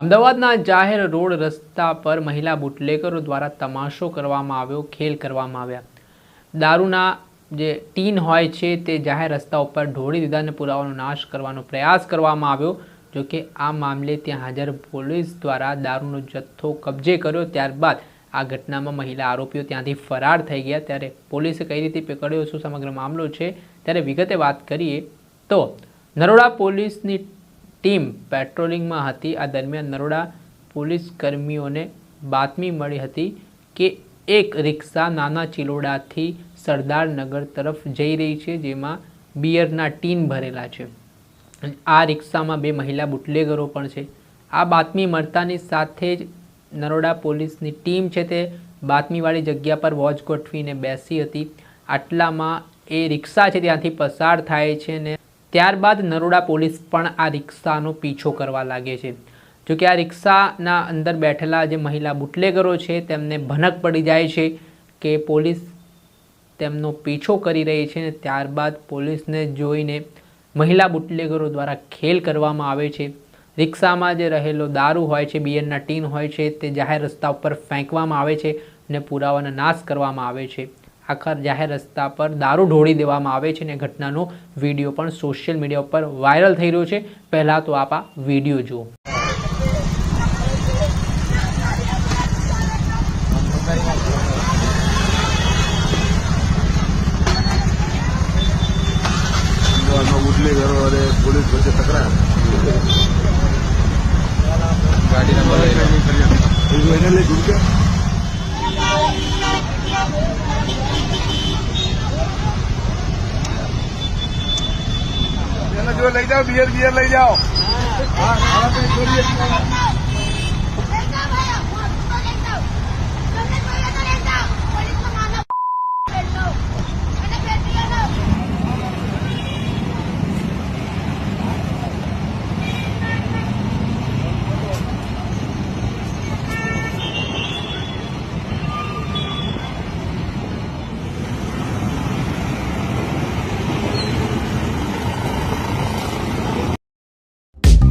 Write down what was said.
અમદાવાદના જાહેર રોડ રસ્તા પર મહિલા બુટલેકરો દ્વારા તમાશો કરવામાં આવ્યો, ખેલ કરવામાં આવ્યા. દારૂના જે ટીન હોય છે તે જાહેર રસ્તા ઉપર ઢોળી દીધાને પુરાવાનો નાશ કરવાનો પ્રયાસ કરવામાં આવ્યો, જો કે આ મામલે ત્યાં હાજર પોલીસ દ્વારા દારૂનો જથ્થો કબજે કર્યો. ત્યારબાદ આ ઘટનામાં મહિલા આરોપીઓ ત્યાંથી ફરાર થઈ ગયા. ત્યારે પોલીસે કઈ રીતે પકડ્યો, શું સમગ્ર મામલો છે? ત્યારે વિગતે વાત કરીએ તો નરોડા પોલીસની ટીમ પેટ્રોલિંગમાં હતી. આ દરમિયાન નરોડા પોલીસ કર્મીઓને બાતમી મળી હતી કે એક રિક્ષા નાના ચિલોડાથી સરદારનગર તરફ જઈ રહી છે, જેમાં બિયરના ટીન ભરેલા છે. આ રિક્ષામાં બે મહિલા બુટલેગરો પણ છે. આ બાતમી મળતાની સાથે જ નરોડા પોલીસની ટીમ છે તે બાતમીવાળી જગ્યા પર વોચ ગોઠવીને બેસી હતી. આટલામાં એ રિક્ષા છે, ત્યાંથી પસાર થાય છે ને ત્યારબાદ નરોડા પોલીસ પણ આ રિક્ષાનો પીછો કરવા લાગે છે. જોકે આ રિક્ષાના અંદર બેઠેલા જે મહિલા બુટલેગરો છે, તેમને ભનક પડી જાય છે કે પોલીસ તેમનો પીછો કરી રહી છે ને ત્યારબાદ પોલીસને જોઈને મહિલા બુટલેગરો દ્વારા ખેલ કરવામાં આવે છે. રિક્ષામાં જે રહેલો દારૂ હોય છે, બિયરના ટીન હોય છે, તે જાહેર રસ્તા ઉપર ફેંકવામાં આવે છે અને પુરાવાનો નાશ કરવામાં આવે છે. આખર જાહેર રસ્તા પર દારૂ ઢોળી દેવામાં આવે છે અને ઘટનાનો વીડિયો પણ સોશિયલ મીડિયા ઉપર વાયરલ થઈ રહ્યો છે. પહેલાં તો આપ આ વીડિયો જુઓ. અમદાવાદમાં બુટલેગરો અને પોલીસ વચ્ચે તકરાર ગાડી નંબર લઈ લો. એને લઈ જો લઈ જાઓ બિયર બિયર લઈ જાઓ. હા.